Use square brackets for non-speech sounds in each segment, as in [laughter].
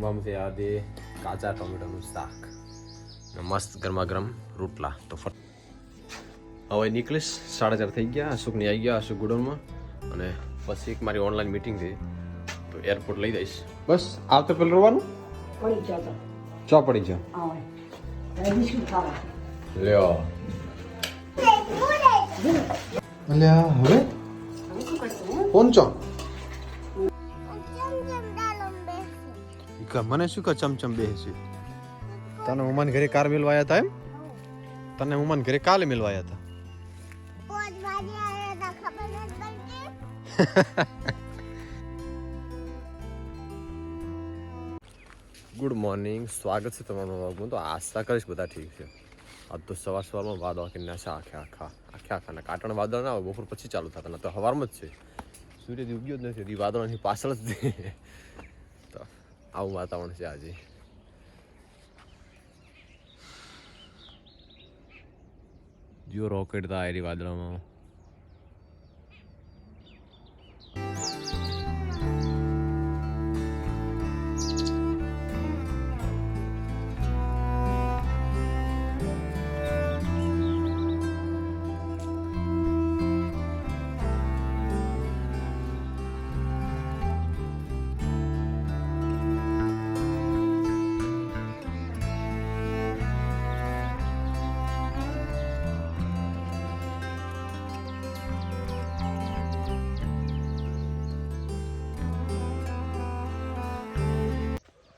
છે આજે કાચા ટોમેટોનું શાક. ને મસ્ત ગરમા ગરમ રોટલા. તો ફટ હવે નીકળીશ સાડા ચાર થઈ ગયા અશોકની આવી ગયા અશોક ગુડોનમાં અને પછી એક મારી ઓનલાઈન મીટિંગ છે તો એરપોર્ટ લઈ જઈશ. બસ આવતો પેલું રોવાનું? પડી જતો ચો પડી જા લ્યો. અલ્યા હવે? હવે શું ચો મને શું કે ચમચમ બેસી તને ઉમાન ઘરે કાર મિલવાયા હતા એમ? તને ઉમાન ઘરે કાલે મિલવાયા હતા ગુડ મોર્નિંગ સ્વાગત છે તમારું હું તો આશા કરીશ બધા ઠીક છે. આજ તો સવાર સવારમાં વાદળ કે નાશા આખે આખા આખે આખાના કાટણ વાદળ ના હોય બપોર પછી ચાલુ થતા. ના તો હવારમાં જ છે. સૂર્યથી ઉગ્યો જ નથી વાદળની પાછળ જ આવું વાતાવરણ છે આજે. જો રોકેટ તો આયરી વાદળામાં.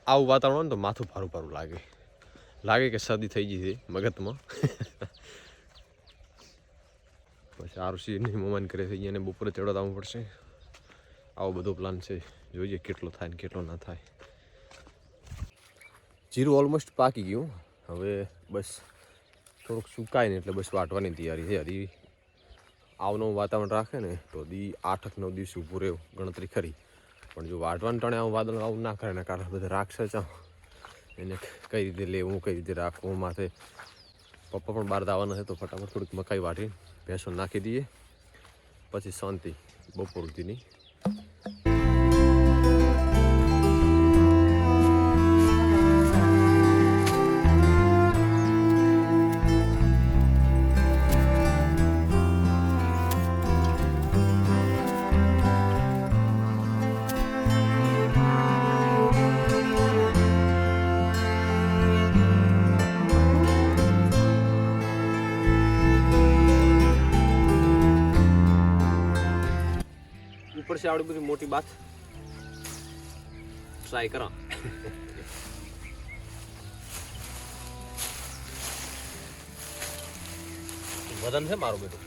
આવું વાતાવરણ હોય ને તો માથું ભારું ભારું લાગે. લાગે કે શરદી થઈ ગઈ છે મગજમાં. [laughs] પછી આરુષી સિંહની મમાન કરે છે અહીંયાને બપોરે ચડવા આવવું પડશે. આવો બધો પ્લાન છે. જોઈએ કેટલો થાય ને કેટલો ના થાય. જીરું ઓલમોસ્ટ પાકી ગયું. હવે બસ થોડુંક સુકાય ને એટલે બસ વાટવાની તૈયારી છે. હજી આવનું વાતાવરણ રાખે ને તો દી આઠક નવ દિવસ ઊભું રહ્યું ગણતરી ખરી પણ જો વાટવાનું ટણે આવું વાદળ આવું ના કરે ને કારણ બધા રાખશે ચા એને કઈ રીતે લેવું, કઈ રીતે રાખવું માથે પપ્પા પણ બહાર દાવાના છે તો ફટાફટ થોડીક મકાઈ વાટી ભેંસો નાખી દઈએ. પછી શાંતિ બપોર સુધીની. ઉપર આવડી બધી મોટી બાત. ટ્રાય કરા. વજન છે મારું બેટું?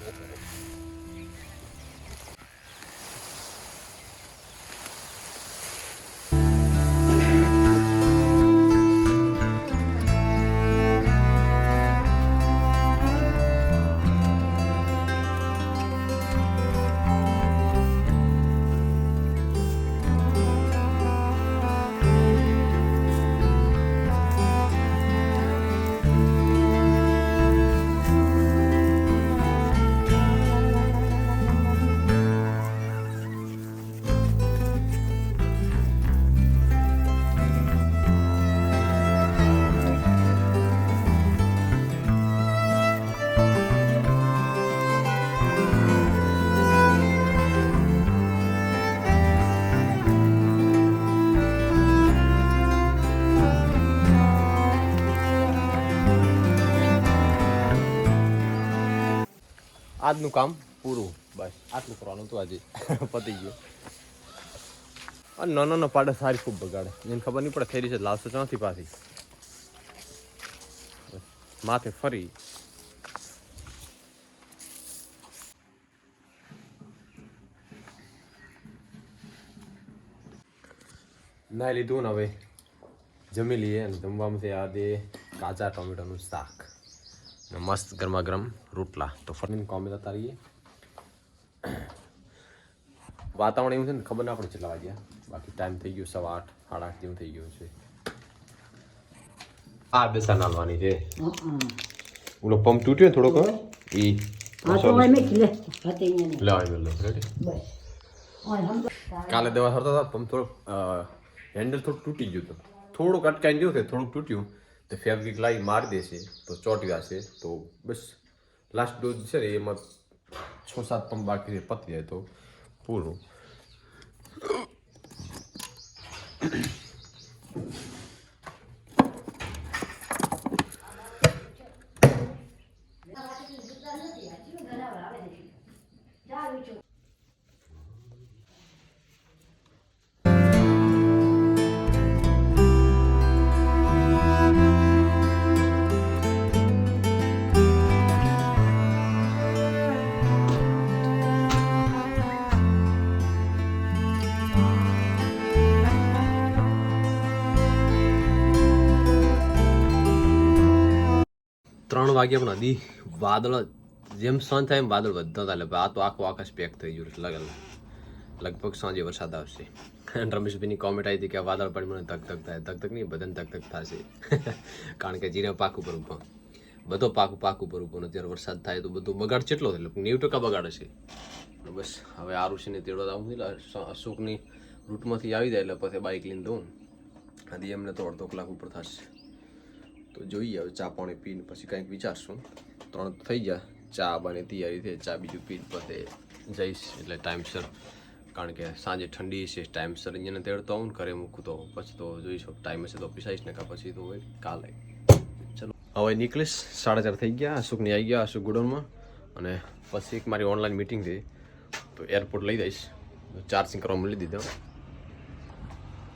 આજનું કામ પૂરું. બસ, આટલું કરવાનું હતું આજે. [laughs] પતી ગયું. અને નાનો નાનો પાડે સારી ખૂબ બગાડે. જેને ખબર નહીં પડે, થેરી છે, લાવશો ચોથી પાછી. માથે ફરી. ના લીધું ને હવે. જમી લઈએ અને જમવામાં છે આજે કાચા ટોમેટોનું શાક. મસ્ત ગરમા ગરમ રોટલા તો ફરીને કોમે જતા રહીએ વાતાવરણ એવું છે ને ખબર ના પડે કેટલા વાગ્યા. બાકી ટાઈમ થઈ ગયો સવા આઠ સાડા આઠ જેવું થઈ ગયું છે. આ બેસા નાલવાની છે. ઓલો પંપ તૂટ્યો થોડોક તો કાલે દવા સરતા હતા પંપ થોડો હેન્ડલ થોડું તૂટી ગયું હતું. થોડુંક અટકાઈ ગયું છે થોડુંક તૂટ્યું. તો ફેબ્રિક લાવી મારી દેશે તો ચોટી જશે તો બસ લાસ્ટ ડોઝ છે ને, એમાં છ સાત પંપ બાકી પતી જાય તો પૂરું. ત્રણ વાગ્યા પણ હજી વાદળ જેમ સાંજ થાય એમ વાદળ વધતા હતા. એટલે આ તો આખો આકાશ પેક થઈ ગયું છે લગ લગભગ સાંજે વરસાદ આવશે. અને રમેશભાઈની કોમેન્ટ આવી હતી કે વાદળ પડી મને ધક ધક થાય. ધક ધક નહીં, બધાને ધક ધક થશે. કારણ કે જીરા પાક ઉપર ઊભા બધો પાક પાક ઉપર ઊભો ને જ્યારે વરસાદ થાય તો બધું બગાડ કેટલો એટલે નેવું ટકા બગાડ હશે. બસ, હવે આ ઋષિને તેડો આવું એટલે અશોકની રૂટમાંથી આવી જાય એટલે પછી બાઇક લઈને દઉં હજી એમને તો અડધો કલાક ઉપર થશે. તો જોઈએ હવે ચા પાણી પીને પછી કંઈક વિચારશું. ત્રણ થઈ ગયા. ચા બને તૈયારી થઈ ચા બીજું પીને પતે જઈશ. એટલે ટાઈમસર કારણ કે સાંજે ઠંડી છે ટાઈમસર અહીંયા તેડતો આવું ઘરે મૂકું તો પછી તો જોઈશું ટાઈમ હશે તો પીસાઈશ, ને કાં પછી તો હોય કાલે. ચલો. હવે નીકળીશ. સાડા ચાર થઈ ગયા. અશોકની આવી ગયા, અશોક ગુડોનમાં અને પછી એક મારી ઓનલાઈન મિટિંગ થઈ તો એરપોર્ટ લઈ જઈશ. ચાર્જિંગ કરવા મળી દીધો.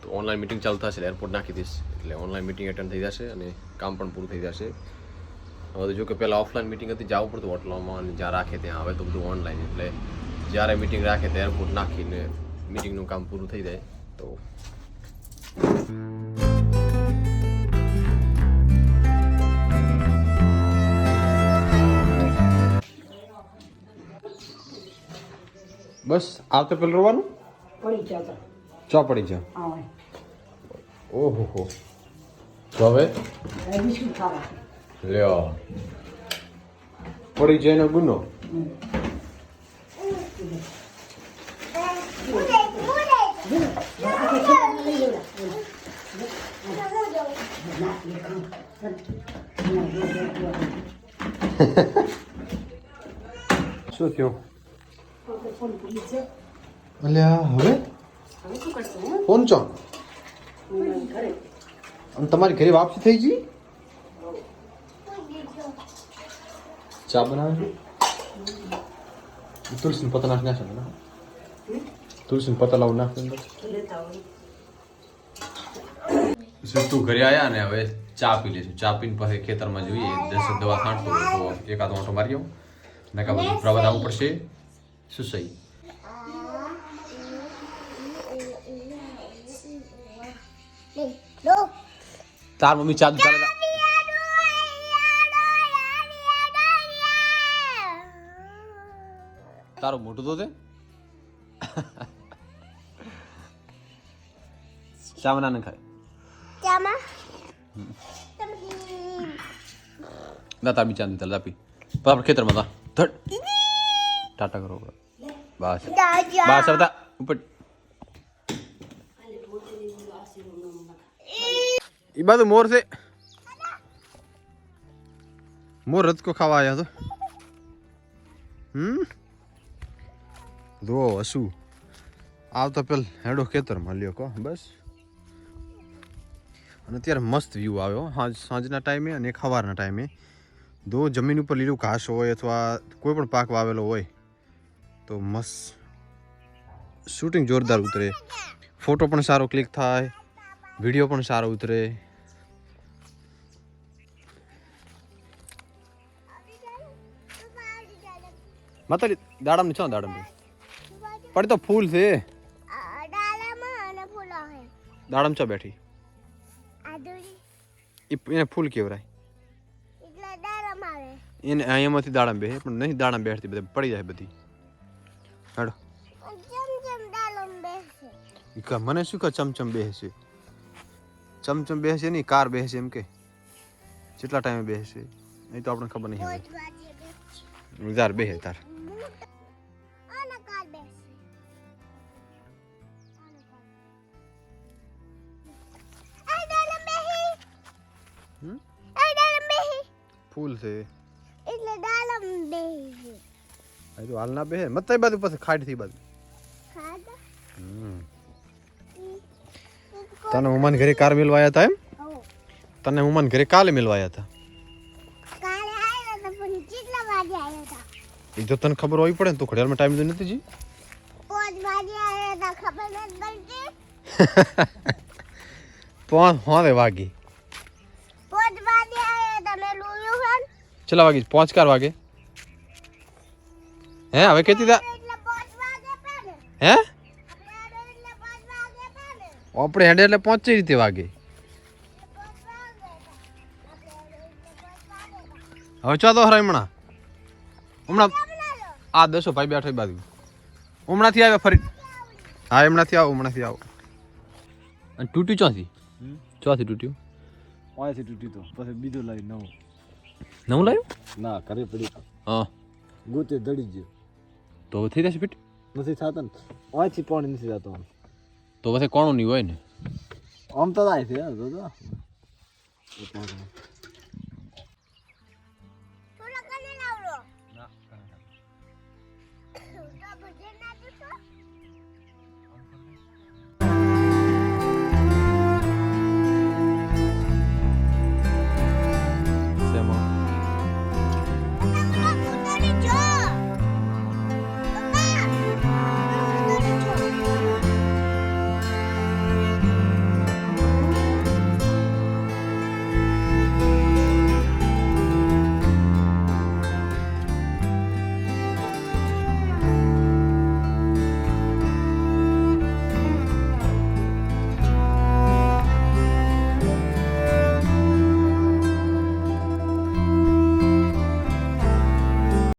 તો ઓનલાઈન મિટિંગ ચાલુ થશે એરપોર્ટ નાખી દઈશ. એટલે ઓનલાઈન મિટિંગ એટેન્ડ થઈ જશે અને કામ પણ પૂરું થઈ જશે. હવે તો જો કે પહેલાં ઓફલાઈન મિટિંગ હતી જવું પડતું હોટલોમાં અને જ્યાં રાખે ત્યાં આવે તો બધું ઓનલાઈન એટલે જ્યારે મિટિંગ રાખે ત્યારે એરપોર્ટ નાખીને મિટિંગનું કામ પૂરું થઈ જાય. તો બસ આવતે પેલું રોવાનું? પડી ચા પડી આવે ઓહો હો. તો હવે હવે બિસ્કુટ ખાવા લ્યો પડી જાય ગુનો શું થયું ફોન કરી છે અલ્યા હવે હવે શું કરશે હે ફોન ચો હું ઘરે અને તમારી ઘરે વાપસી થઈ ગઈ? ચા બનાવે તુલસી પત્તા નાખ નાખે ને. તુલસી પત્તા લાવું નાખે લેતા તું ઘરે આવ્યા ને હવે ચા પી લઈશું. ચા પીને પછી ખેતરમાં જોઈએ. દસ દવા છાંટતો તો એકાદ ઓટો મારી આવું. નકા બધું પ્રવાદ આવવું પડશે. શું સહી? તાર મમ્મી ચા ચાલે. તારું મોટું તો તે ચા બના ને ખાય. ના તાર બી ચા દૂધ ચાલે તાર પી. પછી આપણે ખેતરમાં તા ધડ. ટાટા કરો. બસ બસ હવે ઉપર. ઈ બાજુ મોર છે. મોર રતકો ખાવા આવ્યા તો. હમ? જો હસું. આવતા પેલ હેડો ખેતરમાં લ્યો કહો બસ. અને અત્યારે મસ્ત વ્યૂ આવ્યો સાંજ સાંજના ટાઈમે અને ખવારના ટાઈમે. દો જમીન ઉપર લીલું ઘાસ હોય અથવા કોઈ પણ પાક વાવેલો હોય, તો મસ્ત. શૂટિંગ જોરદાર ઉતરે. ફોટો પણ સારો ક્લિક થાય. વીડિયો પણ સારો ઉતરે. માતાજી દાડમ છો દાડમ પડે તો ફૂલ છે. દાડમ છો બેઠી? એને ફૂલ કેવરાય? એને અહીંયામાંથી દાડમ બેસે પણ નહીં દાડમ બેઠતી બધા પડી જાય બધી. હેડો. મને શું કહે ચમચમ બેસે ચમચમ બેસે નહીં કાર બેસે એમ કે. કેટલા ટાઈમે બેસે. નહીં તો આપણને ખબર નહીં હવે તાર બેસે તાર. હમ? એ ડાલમ બેહી ફૂલ છે. એટલે ડાલમ બેહી આ તો હાલ ના બે મત તઈ બાજુ પછી ખાડથી બાજુ. ખાધા? તને ઉમાન ઘરે કાર મિલવાયા હતા એમ? તને ઉમાન ઘરે કાલે મિલવાયા હતા આવ્યા એ તો તને ખબર હોવી પડે ને તું ઘડિયાળમાં ટાઈમ તો નથી જી. પાંચ [laughs] હોવે વાગી. ચલા વાગી પાંચ કાર વાગે. હે હવે કેતી તા? હે આપણે આડો એટલે પાંચ વાગે પડે આપણે હેડે એટલે પહોંચી રીતે વાગે. હવે ચો તો હરાય હમણાં? હમણાં આ દસો ભાઈ બેઠો બાજુ. હમણાંથી આવ્યા ફરી. હા હમણાંથી આવો હમણાંથી આવો. અને તૂટ્યું ચોથી? ચોથી તૂટ્યું? અહીંથી તૂટ્યું તો. પછી બીજું લાવી નવું. નવું લાવ્યું ના ઘરે પડી હા. ગોતે દડી ગયો. તો થઈ જશે ફિટ? નથી થતા ને. પાંચથી પાણી નથી આમ તો પછી કોણું નહીં હોય ને આમ તો થાય છે.